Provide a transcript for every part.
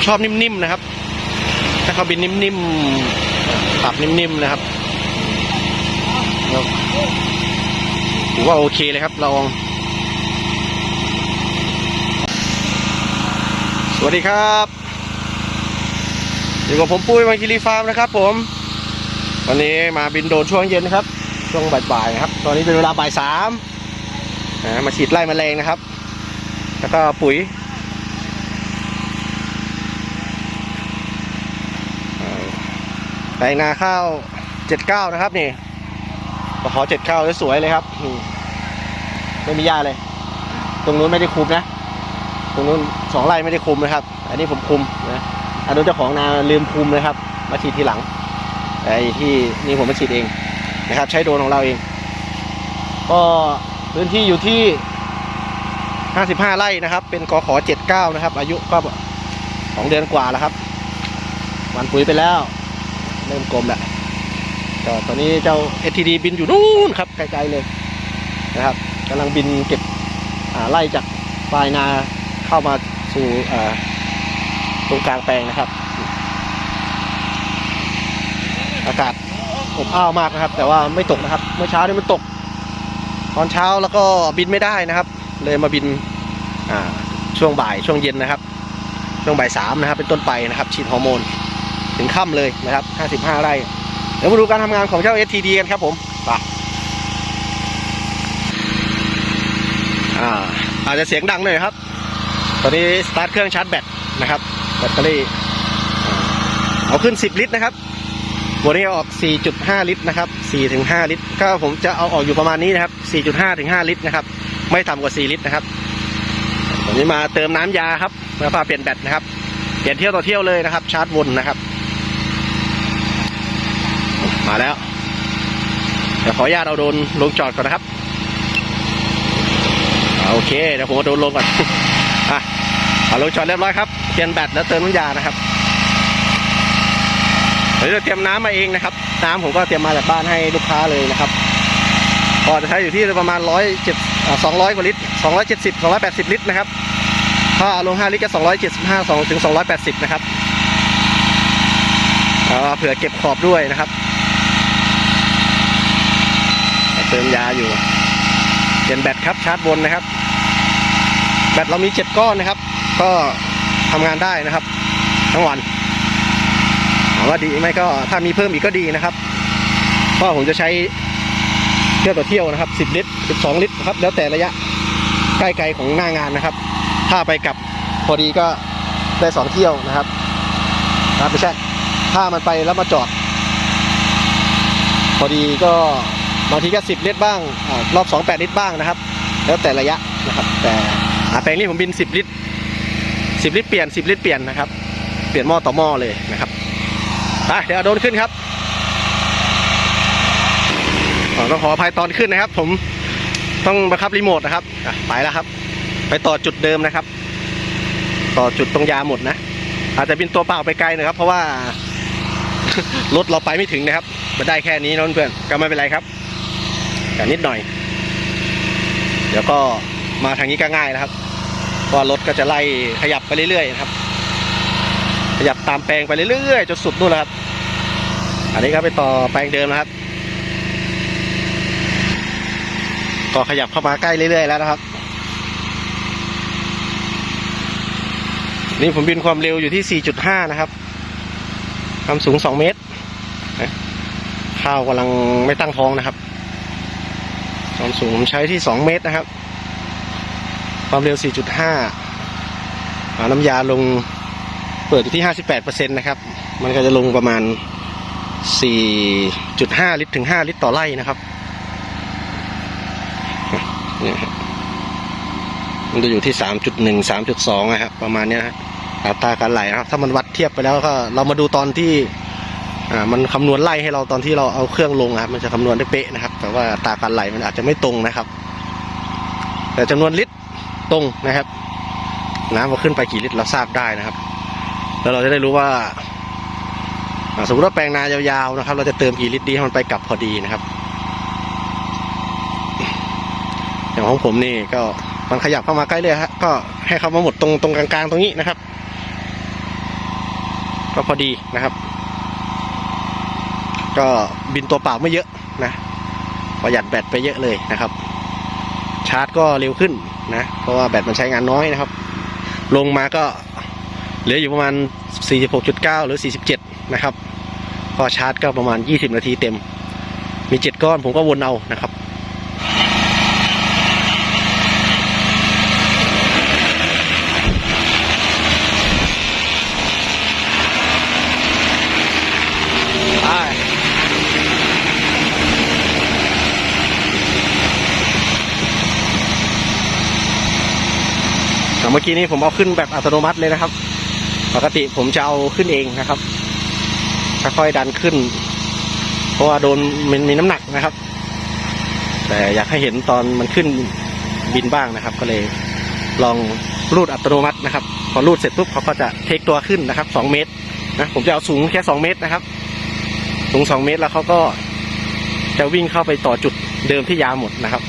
ผมชอบนิ่มๆนะครับถ้าเขาบินนิ่มๆปรับนิ่มๆนะครับถือว่าโอเคเลยครับลอง สวัสดีครับอยู่กับผมปุ้ยมังคิรีฟาร์มนะครับ ผม วันนี้มาบินโดนช่วงเย็นนะครับ ช่วงบ่ายๆนะครับ ตอนนี้เป็นเวลาบ่ายสามนะมาฉีดไล่แมลงนะครับ แล้วก็ปุ๋ยอ่า แปลงนาข้าวเจ็ดเก้านะครับนี่ขอเจ็ดเก้าสวยๆเลยครับนี่ไม่มีหญ้าเลย ตรงนู้นไม่ได้คุมนะ ตรงนู้นสองไร่ไม่ได้คุมนะครับ อันนี้ผมคุมนะอันนู้นเจ้าของนาลืมคุมนะครับ มาฉีดทีหลังไอ้ที่นี่ผมมาฉีดเองนะครับ ใช้โดรนของเราเอง ก็พื้นที่อยู่ที่ 55 ไร่นะครับ เป็นกขอ79 นะครับ อายุก็สองเดือนกว่าแล้วครับหวันปุ๋ยไปแล้ว เริ่มกลมแล้วก็ตอนนี้เจ้า STD บินอยู่นู่นครับไกลๆเลยนะครับกำลังบินเก็บไล่จากปลายนาเข้ามาสู่ตรงกลางแปลงนะครับ อากาศอบอ้าวมากนะครับ แต่ว่าไม่ตกนะครับ เมื่อเช้านี่มันตก ตอนเช้าแล้วก็บินไม่ได้นะครับ เลยมาบินช่วงบ่ายช่วงเย็นนะครับ ช่วงบ่ายสามนะครับ เป็นต้นไปนะครับ ฉีดฮอร์โมน ถึงค่ำเลยนะครับ 55 ไร่ เดี๋ยวมาดูการทำงานของเจ้า STD กันครับผมไปอ่าอาจจะเสียงดังหน่อยครับ ตอนนี้สตาร์ทเครื่องชาร์จแบตนะครับแบตเตอรี่ เอาขึ้น 10 ลิตรนะครับวันนี้ออก 4.5 ลิตรนะครับ 4-5 ลิตร ก็ผมจะเอาออกอยู่ประมาณนี้นะครับ 4.5 ถึง 5 ลิตรนะครับ ไม่ต่ำกว่า 4 ลิตรนะครับวันนี้มาเติมน้ำยาครับมาพาเปลี่ยนแบตนะครับ เปลี่ยนเที่ยวต่อเที่ยวเลยนะครับ ชาร์จวนนะครับ มาแล้ว เดี๋ยวขออนุญาตเอาโดนลงจอดก่อนนะครับ โอเคเดี๋ยวผมเอาโดนลงก่อนอะเอาลงจอดเรียบร้อยครับเปลี่ยนแบตแล้วเติมน้ำยานะครับเดี๋ยวจะเตรียมน้ำมาเองนะครับ น้ำผมก็เตรียมมาจากบ้านให้ลูกค้าเลยนะครับก็จะใช้อยู่ที่ประมาณร้อยเจ็ดสองร้อยกว่าลิตรสองร้อยเจ็ดสิบสองร้อยแปดสิบลิตรนะครับ ถ้าลงห้าลิตรก็สองร้อยเจ็ดสิบห้าสองถึงสองร้อยแปดสิบนะครับเผื่อเก็บขอบด้วยนะครับ เติมยาอยู่เปลี่ยนแบตครับชาร์จบนนะครับ แบตเรามีเจ็ดก้อนนะครับ ก็ทำงานได้นะครับ ทั้งวันถามว่าดีไหมก็ถ้ามีเพิ่มอีกก็ดีนะครับเพราะผมจะใช้เที่ยวต่อเที่ยวนะครับ 10 ลิตร 12 ลิตรครับ แล้วแต่ระยะใกล้ไกลของหน้างานนะครับ ถ้าไปกลับพอดีก็ได้สองเที่ยวนะครับนะครับไม่ใช่ถ้ามันไปแล้วมาจอด พอดีก็ บางทีก็10ลิตรบ้างอารอบ2 8ลิตรบ้างนะครับ แล้วแต่ระยะนะครับ แต่แปลงนี้ผมบิน10ลิตร10ลิตรเปลี่ยน10ลิตรเปลี่ยนนะครับ เปลี่ยนหม้อต่อหม้อเลยนะครับไปเดี๋ยวโดนขึ้นครับต้องขออภัยตอนขึ้นนะครับ ผมต้องบังคับรีโมทนะครับไปแล้วครับ ไปต่อจุดเดิมนะครับ ต่อจุดตรงยาหมดนะ อาจจะบินตัวเปล่าไปไกลนะครับ เพราะว่ารถเราไปไม่ถึงนะครับมาได้แค่นี้นะเพื่อนก็ไม่เป็นไรครับ แต่นิดหน่อย เดี๋ยวก็มาทางนี้ก็ง่ายแล้วครับเพราะรถก็จะไล่ขยับไปเรื่อยๆนะครับขยับตามแปลงไปเรื่อยๆจนสุดนู่นแหละครับ อันนี้ก็ไปต่อแปลงเดิมนะครับ ก็ขยับเข้ามาใกล้เรื่อยๆแล้วนะครับ นี่ผมบินความเร็วอยู่ที่ 4.5 นะครับความสูง 2 เมตร ข้าวกำลังไม่ตั้งท้องนะครับ ความสูงผมใช้ที่ 2 เมตรนะครับ ความเร็ว 4.5เอาน้ำยาลงเปิดอยู่ที่ 58%นะครับ มันก็จะลงประมาณ 4.5 ลิตรถึง 5 ลิตรต่อไร่นะครับเนี่ยครับมันจะอยู่ที่ 3.1 3.2 นะครับ ประมาณเนี้ยฮะอัตราการไหลนะครับ ถ้ามันวัดเทียบไปแล้วก็เรามาดูตอนที่ อ่ามันคำนวณไล่ให้เราตอนที่เราเอาเครื่องลงครับมันจะคำนวณได้เป๊ะนะครับ แต่ว่าตาการไหลมันอาจจะไม่ตรงนะครับ แต่จำนวนลิตรตรงนะครับ น้ำว่าขึ้นไปกี่ลิตรเราทราบได้นะครับ แล้วเราจะได้รู้ว่าสมมติว่าแปลงนายาวๆนะครับ เราจะเติมกี่ลิตรดีให้มันไปกลับพอดีนะครับ อย่างของผมนี่ก็มันขยับเข้ามาใกล้เลยฮะก็ให้เข้ามาหมดตรงตรงกลางๆตรงนี้นะครับ ก็พอดีนะครับ ก็บินตัวเปล่าไม่เยอะนะประหยัดแบตไปเยอะเลยนะครับ ชาร์จก็เร็วขึ้นนะเพราะว่าแบตมันใช้งานน้อยนะครับ ลงมาก็เหลืออยู่ประมาณ 46.9 หรือ 47 นะครับ พอชาร์จก็ประมาณ 20 นาทีเต็ม มี 7 ก้อนผมก็วนเอานะครับ เมื่อกี้นี้ผมเอาขึ้นแบบอัตโนมัติเลยนะครับ ปกติผมจะเอาขึ้นเองนะครับค่อยๆดันขึ้น เพราะว่าโดนมันมีน้ำหนักนะครับ แต่อยากให้เห็นตอนมันขึ้นบินบ้างนะครับ ก็เลยลองรูดอัตโนมัตินะครับ พอรูดเสร็จปุ๊บเขาก็จะเทคตัวขึ้นนะครับ2เมตรนะผมจะเอาสูงแค่2เมตรนะครับ สูง2เมตรแล้วเขาก็จะวิ่งเข้าไปต่อจุดเดิมที่ยาวหมดนะครับ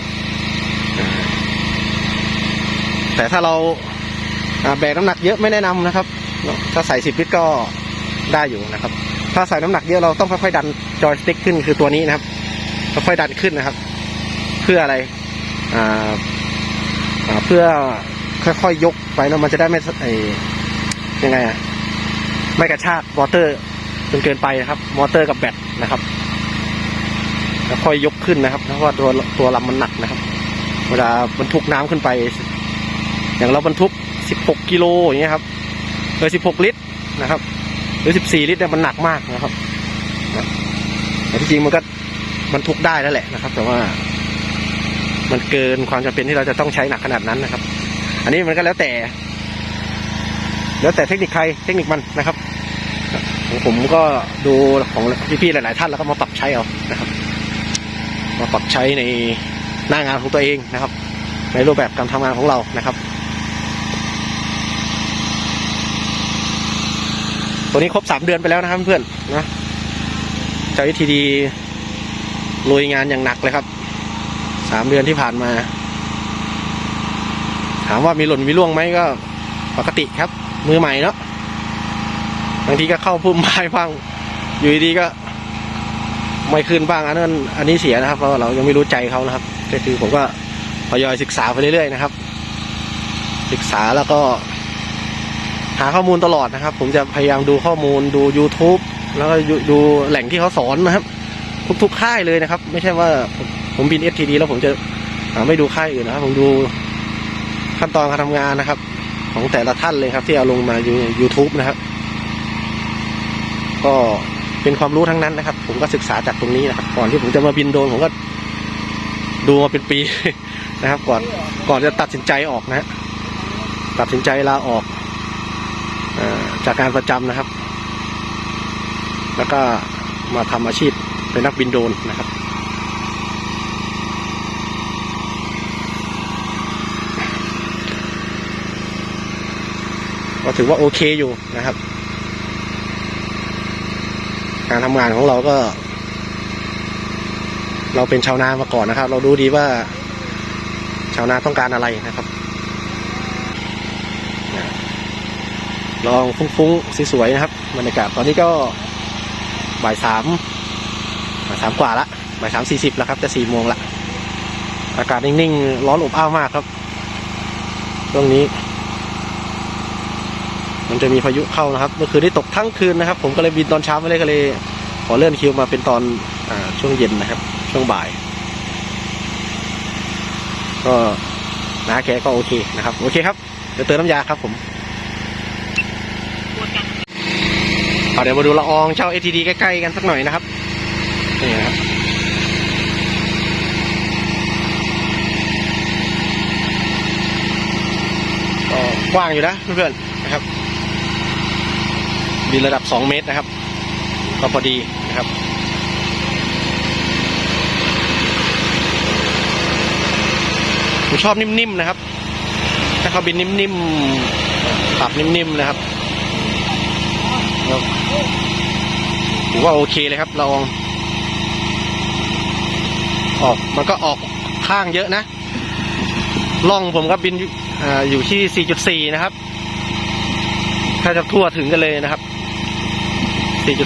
แต่ถ้าเรา แบกน้ำหนักเยอะไม่แนะนำนะครับ ถ้าใส่10ลิตรก็ได้อยู่นะครับ ถ้าใส่น้ำหนักเยอะเราต้องค่อยๆดันจอยสติ๊กขึ้นคือตัวนี้นะครับค่อยๆดันขึ้นนะครับ เพื่ออะไรอ่าเพื่อค่อยๆยกไปเนอะมันจะได้ไม่ไอยังไงอะไม่กระชากมอเตอร์จนเกินไปนะครับ มอเตอร์กับแบตนะครับแล้วค่อยยกขึ้นนะครับ เพราะว่าตัวตัวลำมันหนักนะครับ เวลาบรรทุกน้ำขึ้นไป อย่างเราบรรทุก 16 กิโลอย่างเงี้ยครับเออ16 ลิตรนะครับ หรือ 14 ลิตรเนี่ยมันหนักมากนะครับแต่ที่จริงมันก็บรรทุกได้แล้วแหละนะครับ แต่ว่า มันเกินความจำเป็นที่เราจะต้องใช้หนักขนาดนั้นนะครับ อันนี้มันก็แล้วแต่ แล้วแต่เทคนิคใครเทคนิคมันนะครับของผมก็ดูของพี่ๆหลาย ๆ ท่านแล้วก็มาปรับใช้เอานะครับ มาปรับใช้ในหน้างานของตัวเองนะครับ ในรูปแบบการทำงานของเรานะครับ ตัวนี้ครบสามเดือนไปแล้วนะครับเพื่อนนะเจ้าวิธีดีลุยงานอย่างหนักเลยครับสามเดือนที่ผ่านมา ถามว่ามีหล่นมีร่วงไหมก็ปกติครับ มือใหม่เนาะบางทีก็เข้าพุ่มไม้บ้าง อยู่ดีก็ไม่ขึ้นบ้างอันนั้นอันนี้เสียนะครับเพราะเรายังไม่รู้ใจเขานะครับ ก็คือผมก็ทยอยศึกษาไปเรื่อยๆนะครับ ศึกษาแล้วก็ หาข้อมูลตลอดนะครับ ผมจะพยายามดูข้อมูลดู YouTube แล้วก็ดูแหล่งที่เขาสอนนะครับ ทุกๆค่ายเลยนะครับ ไม่ใช่ว่าผมบิน STD แล้วผมจะไม่ดูค่ายอื่นนะครับผมดูขั้นตอนการทำงานนะครับ ของแต่ละท่านเลยครับ ที่เอาลงมาอยู่ YouTube นะครับ ก็เป็นความรู้ทั้งนั้นนะครับ ผมก็ศึกษาจากตรงนี้นะครับ ก่อนที่ผมจะมาบินโดรนผมก็ดูมาเป็นปีนะครับ ก่อนก่อนจะตัดสินใจออกนะฮะตัดสินใจลาออก จากการประจำนะครับ แล้วก็มาทำอาชีพเป็นนักบินโดรนนะครับ ก็ถือว่าโอเคอยู่นะครับ การทำงานของเราก็ เราเป็นชาวนามาก่อนนะครับ เรารู้ดีว่า ชาวนาต้องการอะไรนะครับ ลองฟุ้งๆสวยๆนะครับบรรยากาศตอนนี้ก็บ่ายสามบ่ายสามกว่าละบ่ายสามสี่สิบแล้วครับจะสี่โมงละอากาศนิ่งๆ ร้อนอบอ้าวมากครับช่วงนี้ มันจะมีพายุเข้านะครับเมื่อคืนได้ตกทั้งคืนนะครับ ผมก็เลยบินตอนเช้าไม่เลยก็เลย ขอเลื่อนคิวมาเป็นตอนอช่วงเย็นนะครับ ช่วงบ่าย ก็น้าแกก็โอเคนะครับ โอเคครับเดี๋ยวเติมน้ำยาครับผม เอาเดี๋ยวมาดูละอองเช่า ATD ใกล้ๆกันสักหน่อยนะครับ นี่นะครับกว้างอยู่นะเพื่อนๆนะครับบินระดับ 2 เมตรนะครับ ก็พอดีนะครับผมชอบนิ่มๆนะครับ ถ้าเขาบินนิ่มๆปรับนิ่มๆนะครับ แล้วถือว่าโอเคเลยครับลองออกมันก็ออกข้างเยอะนะล่องผมก็บินอยู่อ่าอยู่ที่ 4.4 นะครับถ้าจะทั่วถึงกันเลยนะครับ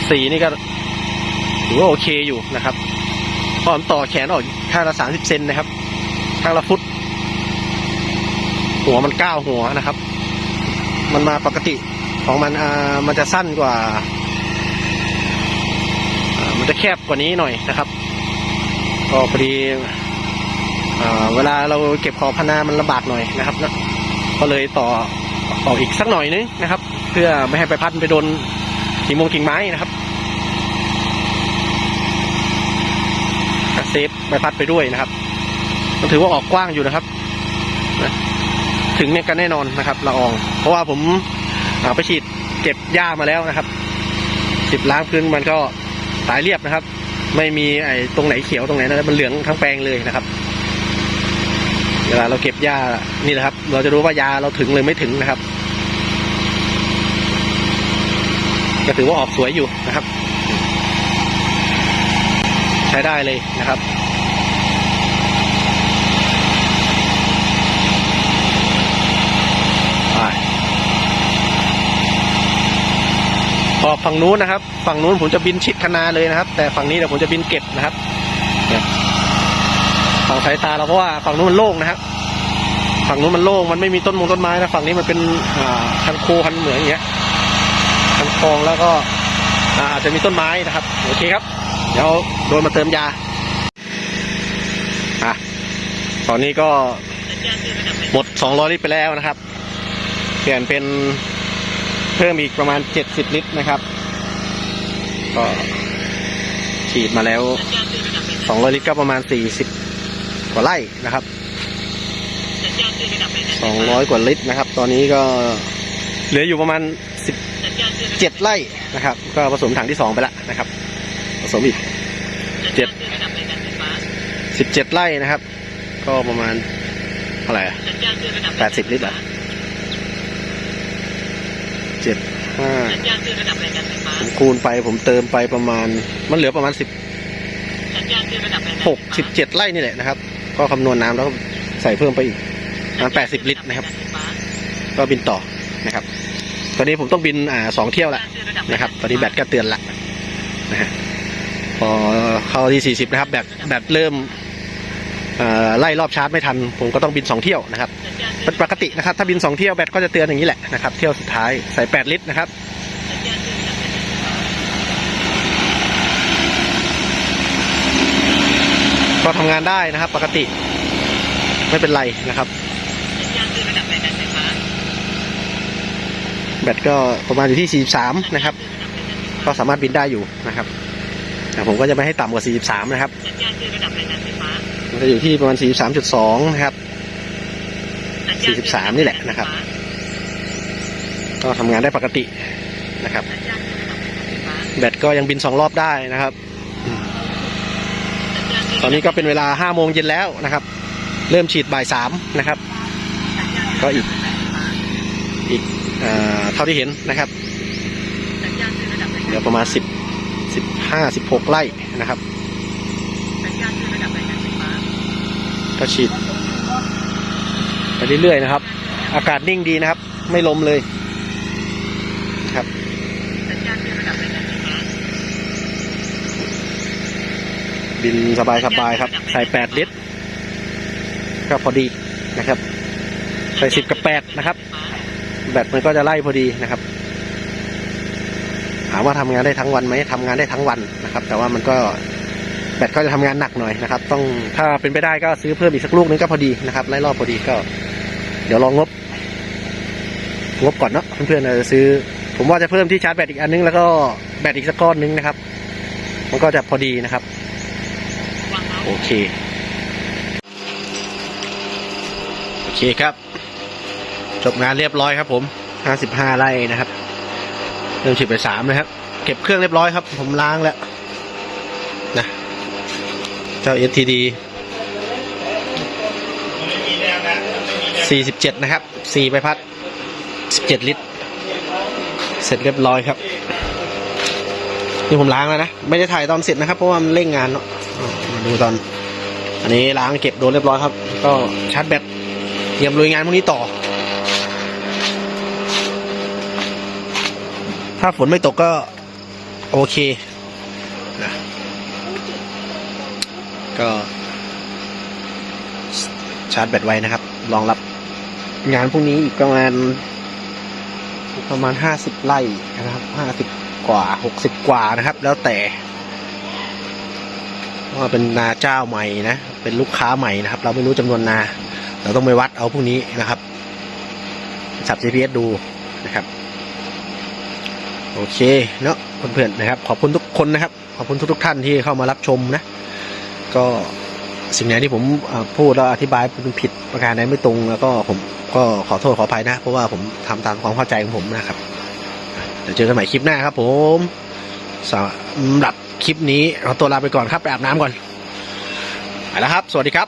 4.4 นี่ก็ถือว่าโอเคอยู่นะครับพร้อมต่อแขนออกข้างละ 30 เซนนะครับ ข้างละฟุต หัวมันก้าวหัวนะครับ มันมาปกติ ของมันอ่ามันจะสั้นกว่า มันจะแคบกว่านี้หน่อยนะครับ ก็พอดีเวลาเราเก็บขอพนามันลำบากหน่อยนะครับนะก็เลยต่อออกอีกสักหน่อยนึงนะครับ เพื่อไม่ให้ไปพัดไปโดนกิ่งมงกิ่งไม้นะครับเซฟใบพัดไปด้วยนะครับมันถือว่าออกกว้างอยู่นะครับ ถึงเนี่ยกันแน่นอนนะครับละออง เพราะว่าผมาไปฉีดเก็บหญ้ามาแล้วนะครับสิบล้างพื้นมันก็สายเรียบนะครับ ไม่มีไอ้ตรงไหนเขียวตรงไหนนะมันเหลืองทั้งแปลงเลยนะครับเวลาเราเก็บหญ้านี่แหละครับ เราจะรู้ว่ายาเราถึงหรือไม่ถึงนะครับก็ถือว่าออกสวยอยู่นะครับ ใช้ได้เลยนะครับ พอฝั่งนู้นนะครับ ฝั่งนู้นผมจะบินชิดคณาเลยนะครับ แต่ฝั่งนี้เดี๋ยวผมจะบินเก็บนะครับฝั่งสายตาเราเพราะว่าฝั่งนู้นมันโล่งนะครับฝั่งนู้นมันโล่งมันไม่มีต้นมงต้นไม้นะฝั่งนี้มันเป็นคันโคคันเหมืองอย่างเงี้ยคันคลองแล้วก็อาอาจจะมีต้นไม้นะครับโอเคครับ เดี๋ยวโดนมาเติมยาอะตอนนี้ก็หมด200ลิตรไปแล้วนะครับ เปลี่ยนเป็น เพิ่มอีกประมาณ 70 ลิตรนะครับ ก็ฉีดมาแล้ว 200 ลิตรก็ประมาณ 40 กว่าไร่นะครับ 200 กว่าลิตรนะครับ ตอนนี้ก็เหลืออยู่ประมาณ 17 ไร่นะครับ ก็ผสมถังที่ 2 ไปแล้วนะครับ ผสมอีก17 ไร่นะครับ ก็ประมาณเท่าไหร่อะ80 ลิตร เหรอะเจ็ดห้าผมคูณไปผมเติมไปประมาณ มันเหลือประมาณ16 17ไร่นี่แหละนะครับ ก็คำนวณน้ำแล้วก็ใส่เพิ่มไปอีกประมาณ80ลิตรนะครับ ก็บินต่อนะครับ ตอนนี้ผมต้องบินอ่าสองเที่ยวละนะครับ ตอนนี้แบตก็เตือนละนะฮะพอเข้าที่40นะครับ แบตแบตเริ่มเอ่อ ไล่รอบชาร์จไม่ทัน ผมก็ต้องบินสองเที่ยวนะครับเป็นปกตินะครับ ถ้าบินสองเที่ยวแบตก็จะเตือนอย่างนี้แหละนะครับ เที่ยวสุดท้ายใส่ 8 ลิตรนะครับก็ทำงานได้นะครับ ปกติไม่เป็นไรนะครับแบตก็ประมาณอยู่ที่ 43 นะครับ ก็สามารถบินได้อยู่นะครับแต่ผมก็จะไม่ให้ต่ำกว่า 43 นะครับ มันจะอยู่ที่ประมาณ 43.2 นะครับ 43 นี่แหละนะครับ ก็ทำงานได้ปกตินะครับ แบตก็ยังบินสองรอบได้นะครับ ตอนนี้ก็เป็นเวลา 5 โมงเย็นแล้วนะครับ เริ่มฉีดบ่ายสามนะครับ ก็อีกอีกเอ่อเท่าที่เห็นนะครับ เดี๋ยวประมาณสิบสิบห้าสิบหกไร่นะครับ ก็ฉีดไปเรื่อยๆนะครับ อากาศนิ่งดีนะครับ ไม่ลมเลยครับบินสบายๆครับ ใส่แปดลิตรก็พอดีนะครับ ใส่สิบกับแปดนะครับ แบตมันก็จะไล่พอดีนะครับ ถามว่าทำงานได้ทั้งวันไหมทำงานได้ทั้งวันนะครับ แต่ว่ามันก็ แบตก็จะทำงานหนักหน่อยนะครับ ต้องถ้าเป็นไปได้ก็ซื้อเพิ่มอีกสักลูกนึงก็พอดีนะครับไล่รอบพอดีก็ เดี๋ยวลองงบ งบก่อนเนาะเพื่อนๆจะซื้อ ผมว่าจะเพิ่มที่ชาร์จแบตอีกอันนึงแล้วก็แบตอีกสักก้อนนึงนะครับ มันก็จะพอดีนะครับ โอเค โอเคครับ จบงานเรียบร้อยครับ ผมห้าสิบห้าไร่นะครับเริ่มฉีดไปสามนะครับ เก็บเครื่องเรียบร้อยครับ ผมล้างแล้ว เจ้า STD สี่สิบเจ็ดนะครับสี่ใบพัดสิบเจ็ดลิตร เสร็จเรียบร้อยครับ นี่ผมล้างแล้วนะ ไม่ได้ถ่ายตอนเสร็จนะครับ เพราะว่ามันเร่งงานเนาะอะมาดูตอน อันนี้ล้างเก็บโดนเรียบร้อยครับ ก็ชาร์จแบตเตรียมลุยงานพวกนี้ต่อ ถ้าฝนไม่ตกก็โอเคนะ ก็ชาร์จแบตไว้นะครับ รองรับงานพวกนี้อีกประมาณ ประมาณห้าสิบไร่นะครับห้าสิบกว่าหกสิบกว่านะครับ แล้วแต่ว่าเป็นนาเจ้าใหม่นะ เป็นลูกค้าใหม่นะครับ เราไม่รู้จำนวนนา เราต้องไปวัดเอาพวกนี้นะครับสับ GPS ดูนะครับ โอเคเนาะเพื่อนๆนะครับ ขอบคุณทุกคนนะครับ ขอบคุณทุกๆท่านที่เข้ามารับชมนะ ก็สิ่งไหนที่ผมพูดแล้วอธิบายเป็นผิดประการใดไม่ตรง แล้วก็ผมก็ขอโทษขออภัยนะ เพราะว่าผมทำตามความเข้าใจของผมนะครับ เดี๋ยวเจอกันใหม่คลิปหน้าครับ ผมสำหรับคลิปนี้เราตัวลาไปก่อนครับไปอาบน้ำก่อนไปแล้วครับ สวัสดีครับ